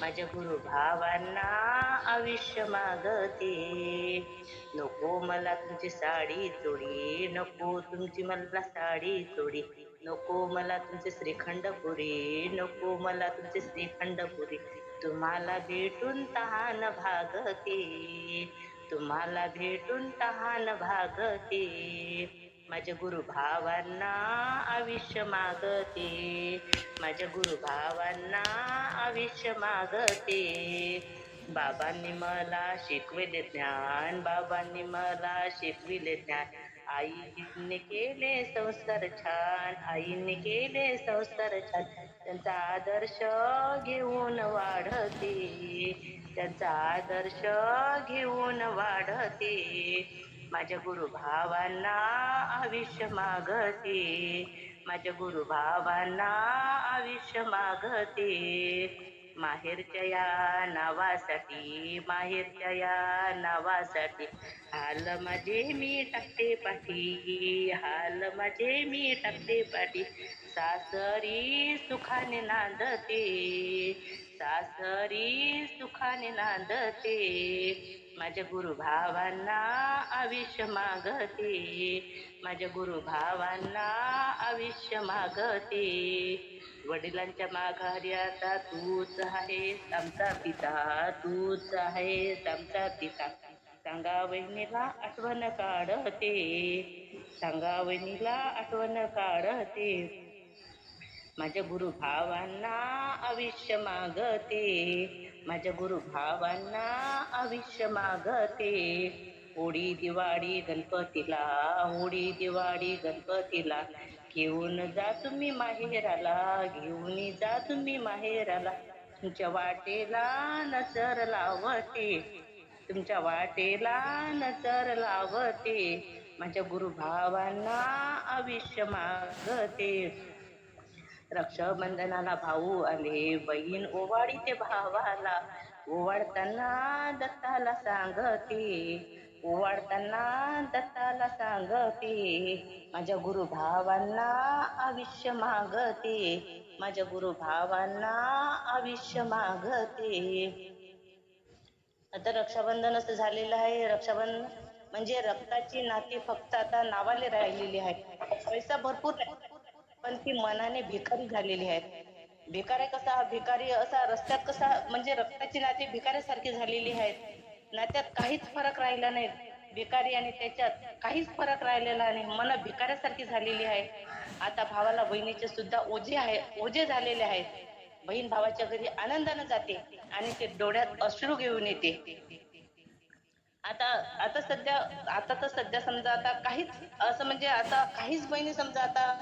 माझ्या गुरु भावांना आयुष्य मागते. नको मला तुमची साडी चोडी नको तुमची मला साडी चोडी नको मला तुमचे श्रीखंडपुरी नको मला तुमचे श्रीखंडपुरी तुम्हाला भेटून तहान भागते तुम्हाला भेटून तहान भागते. माझ्या गुरु भावांना आयुष्य मागते. माझ्या गुरु भावांना आयुष्य मागते. बाबांनी मला शिकविले ज्ञान बाबांनी मला शिकविले ज्ञान. आईने केले संस्कार छान आईने केले संस्कार छान. त्यांचा आदर्श घेऊन वाढते. त्यांचा आदर्श घेऊन वाढते. माझ्या गुरु भावांना आयुष्य मागते. माझ्या गुरु भावांना आयुष्य मागते. माहेरच्या या नावासाठी माहेरच्या या नावासाठी हाल माझे मी टाकते पाठी हाल माझे मी टाकते पाठी. सासरी सुखाने नांदते. सासरी सुखाने नांदते. माझ्या गुरु भावांना आयुष्य मागते. माझ्या गुरु भावांना आयुष्य मागते. वडिलांच्या माघारी आता तूच आहेस आमचा पिता तूच आहेस आमचा पिता. सांगा वहिनीला आठवण काढते. सांगा वहिनीला आठवण काढते. माझ्या गुरु भावांना आयुष्य मागते. माझ्या गुरु भावांना आयुष्य मागते. होळी दिवाळी गणपतीला होळी दिवाळी गणपतीला. घेऊन जा तुम्ही माहेराला घेऊन जा तुम्ही माहेराला. तुमच्या वाटेला नजर लावते. तुमच्या वाटेला नजर लावते. माझ्या गुरु भावांना आयुष्य मागते. रक्षाबंधनाला भाऊ आले. बहीण ओवाळीते भावाला. ओवाळताना दत्ताला सांगते. ओवाळताना दत्ताला सांगते. माझ्या गुरु भावांना आयुष्य मागते. माझ्या गुरु भावांना आयुष्य मागते. आता रक्षाबंधन असं झालेलं आहे. रक्षाबंधन म्हणजे रक्ताची नाती फक्त आता नावाले राहिलेली आहे. पैसा भरपूर पण ती मनाने भिकारी झालेली आहेत. भिकारी कसा भिकारी असा रस्त्यात कसा म्हणजे रक्ताची नाती भिकाऱ्यासारखी झालेली आहेत. नात्यात काहीच फरक राहिला नाही. भिकारी आणि त्याच्यात काहीच फरक राहिलेला नाही. मन भिकाऱ्यासारखी झालेली आहे. आता भावाला बहिणीचे सुद्धा ओझे आहे ओझे झालेले आहेत. बहीण भावाच्या घरी आनंदानं जाते आणि ते डोळ्यात अश्रू घेऊन येते. आता आता सध्या आता तर सध्या समजा आता काहीच असं म्हणजे आता काहीच बहिणी समजा आता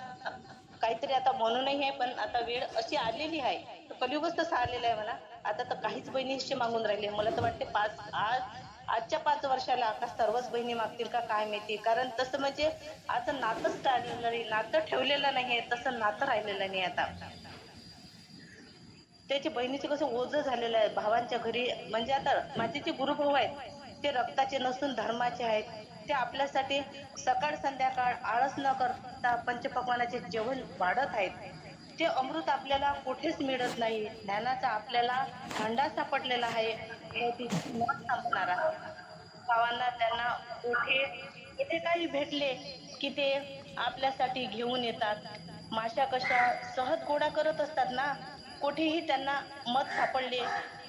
काहीतरी आता म्हणूनही आहे पण आता वेळ अशी आलेली आहे. तर कलियुगच तसं आलेलं आहे म्हणा आता तर काहीच बहिणीशी मागून राहिले. मला तर वाटते पाच आज आजच्या पाच वर्षाला आता सर्वच बहिणी मागतील का काय माहिती? कारण तसं म्हणजे आता नातंच टाळलेलं नाही नातं ठेवलेलं नाही आहे तसं नातं राहिलेलं नाही आता. त्याच्या बहिणीचे कसं ओझं झालेलं आहे. भावांच्या घरी म्हणजे आता माझे जे गुरुभाऊ आहेत. ते रक्ताचे नसून धर्माचे आहेत. ते आपल्यासाठी सकाळ संध्याकाळ आळस न करता पंचपक्वानाचे जेवण वाढत आहेत. ते अमृत आपल्याला कुठेच मिळत नाही. ज्ञानाचा आपल्याला भांडार सापडलेला आहे. तो ती न संपणारा भावांना त्यांना कुठे कुठे काही भेटले की ते आपल्यासाठी घेऊन येतात. माशा कशा सहज गोळा करत असतात ना? कुठेही त्यांना मध सापडले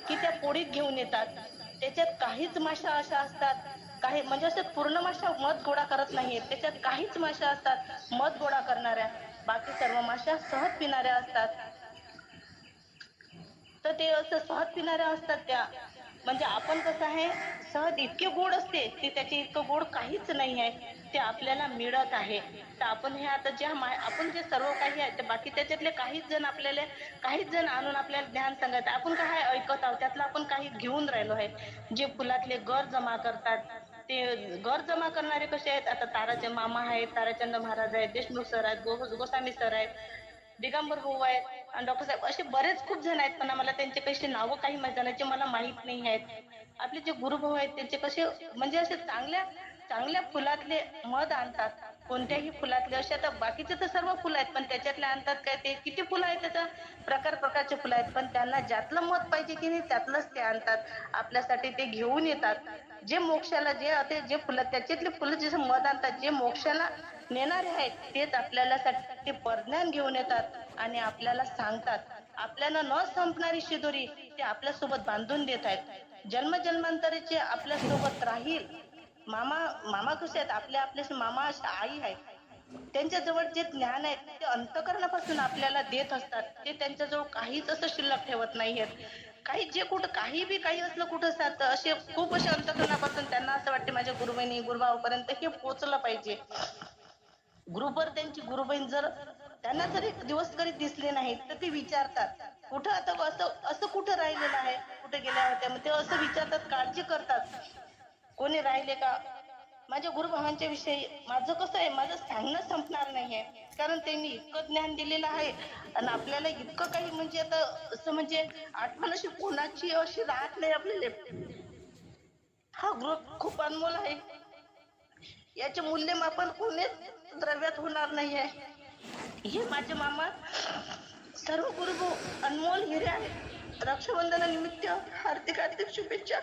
की त्या पोळीत घेऊन येतात. त्याच्यात काहीच माशा अशा असतात काही म्हणजे असे पूर्ण माशा मध गोळा करत नाहीयेत. त्याच्यात काहीच माशा असतात. मध गोळा करणाऱ्या बाकी सर्व माशा सहज पिणाऱ्या असतात. तर ते असं सहज पिणाऱ्या असतात त्या. म्हणजे आपण कसं आहे सहज इतके गोड असते ते त्याचे इतकं गोड काहीच नाही आहे. ते आपल्याला मिळत आहे. तर आपण हे आता ज्या मा आपण जे सर्व काही आहे ते बाकी त्याच्यातले काहीच जण आपल्याला काहीच जण आणून आपल्याला ध्यान सांगत आपण काय ऐकत आहोत? त्यातलं आपण काही घेऊन राहिलो आहे. जे फुलातले गर जमा करतात. ते घर जमा करणारे कसे आहेत? आता ताराचे मामा आहेत ताराचंद महाराज आहेत देशमुख सर आहेत गो गोस्वामी सर आहेत दिगंबर भाऊ आहेत आणि डॉक्टर साहेब असे बरेच खूप जण आहेत. पण मला त्यांचे कसे नावं काही माहीत जणांचे मला माहीत नाही आहेत. आपले जे गुरुभाऊ आहेत त्यांचे कसे म्हणजे असे चांगल्या चांगल्या फुलातले मध आणतात. कोणत्याही फुलातले असे आता बाकीचे तर सर्व फुलं आहेत पण त्याच्यातले आणतात काय ते किती फुलं आहेत त्याचा? प्रकार प्रकारचे फुलं आहेत पण त्यांना ज्यातलं मत पाहिजे की नाही त्यातलंच ते आणतात. आपल्यासाठी ते घेऊन येतात. जे मोक्षाला जे ते जे फुलं त्याच्यातले फुलं जसं मत आणतात जे मोक्षाला नेणारे आहेत तेच आपल्याला ते परज्ञान घेऊन येतात आणि आपल्याला सांगतात. आपल्याला न संपणारी शिदोरी ते आपल्यासोबत बांधून देत आहेत. जन्मजन्मांतरीचे आपल्यासोबत राहील. मामा मामा कसे आहेत? आपल्या आपले मामा अशा आई आहेत त्यांच्या जवळ जे ज्ञान आहे ते अंतकरणापासून आपल्याला देत असतात. ते त्यांच्याजवळ काहीच असं शिल्लक ठेवत नाहीयेत. काही जे कुठं काही बी काही असलं कुठं असतात असे खूप असे अंतकरणापासून त्यांना असं वाटते माझ्या गुरुबहिणी गुरुभावापर्यंत हे पोचलं पाहिजे. गुरुवर त्यांची गुरुबहीण जर त्यांना जर एक दिवस जरी दिसले नाही तर ते विचारतात कुठं आता असं असं कुठं राहिलेलं आहे? कुठे गेल्या होत्या? मग ते असं विचारतात काळजी करतात. कोणी राहिले का? माझ्या गुरुभावांच्या विषयी माझं कसं आहे? माझं सांगणं संपणार नाहीये. कारण त्यांनी इतकं ज्ञान दिलेलं आहे. आणि आपल्याला इतकं काही म्हणजे आता असं म्हणजे आठवण अशी कोणाची अशी राहत नाही आपल्याला. हा ग्रुप खूप अनमोल आहे. याचे मूल्यमापन कोणीच द्रव्यात होणार नाहीये. हे माझे मामा सर्व गुरुभाऊ अनमोल हिरे आहेत. रक्षाबंधनानिमित्त हार्दिक हार्दिक शुभेच्छा.